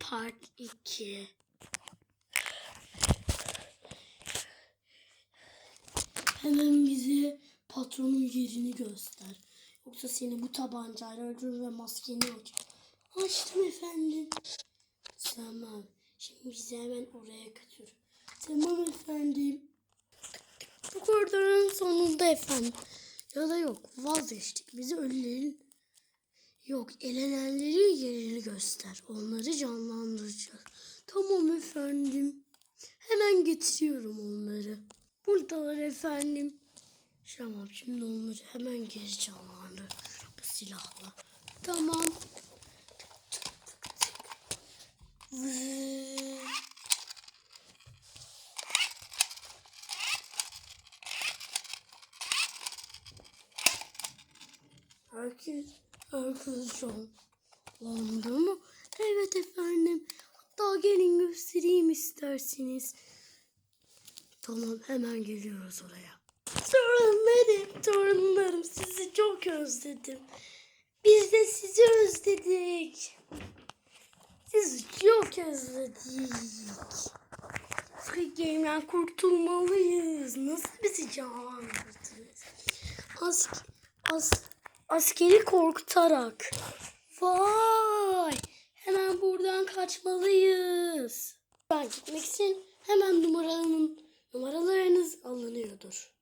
Part 2 Hemen bize patronun yerini göster. Yoksa seni bu tabancayla öldürür ve maskeni aç. Açtım efendim. Tamam. Şimdi bizi hemen oraya götür. Tamam efendim. Bu koridorun sonunda efendim. Ya da yok vazgeçtik. Bizi ölülerin yok elenenlerin yerini göster. Onları canlandıracağız. Tamam efendim. Hemen getiriyorum onları. Buradalar efendim. Tamam şimdi onları hemen geri canlandır. Bu silahla. Tamam. Vıı. Herkes, herkes canlandı mı? Evet efendim. Hatta gelin göstereyim isterseniz. Tamam hemen geliyoruz oraya. Torunlarım, torunlarım sizi çok özledim. Biz de sizi özledik. Sizi çok özledik. Squid Game'den kurtulmalıyız. Nasıl bizi canlandırdınız? As as askeri korkutarak. Vay! Hemen buradan kaçmalıyız. Ben gitmek için hemen numaranın numaralarınız alınıyordur.